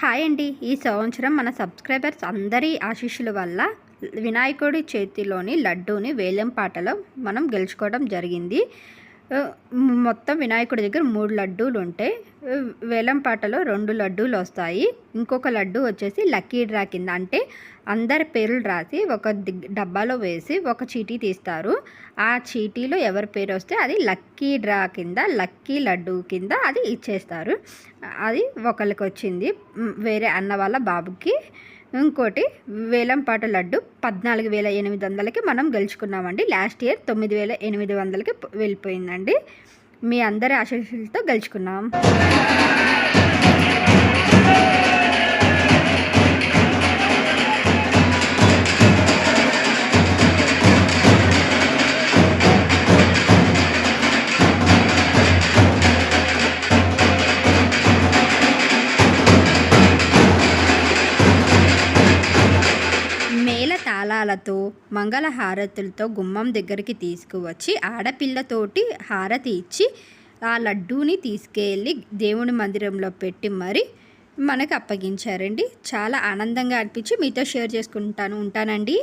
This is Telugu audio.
హాయ్ అండి. ఈ సంవత్సరం మన సబ్స్క్రైబర్స్ అందరి ఆశీస్సుల వల్ల వినాయకుడి చేతిలోని లడ్డూని వేలం పాటలో మనం గెలుచుకోవడం జరిగింది. మొత్తం వినాయకుడి దగ్గర మూడు లడ్డూలు ఉంటాయి వేలంపాటలో వేలం పాటలో రెండు లడ్డూలు వస్తాయి. ఇంకొక లడ్డు వచ్చేసి లక్కీ డ్రా కింద. అంటే అందరి పేర్లు రాసి ఒక డబ్బాలో వేసి ఒక చీటీ తీస్తారు. ఆ చీటీలో ఎవరి పేరు వస్తే అది లక్కీ డ్రా కింద లక్కీ లడ్డు కింద అది ఇచ్చేస్తారు. అది ఒకరికి వచ్చింది వేరే అన్న వాళ్ళ బాబుకి. ఇంకోటి వేలంపాట లడ్డు పద్నాలుగు వేల ఎనిమిది వందలకి మనం గెలుచుకున్నామండి. లాస్ట్ ఇయర్ తొమ్మిది వేల ఎనిమిది వందలకి వెళ్ళిపోయిందండి. మీ అందరి ఆశీస్సులతో గెలుచుకున్నాం. మేళ తాళాలతో మంగళ హారతులతో గుమ్మం దగ్గరికి తీసుకువచ్చి ఆడపిల్లతోటి హారతి ఇచ్చి ఆ లడ్డూని తీసుకెళ్ళి దేవుని మందిరంలో పెట్టి మరి మనకు అప్పగించారండి. చాలా ఆనందంగా అనిపించి మీతో షేర్ చేసుకుంటాను ఉంటానండి.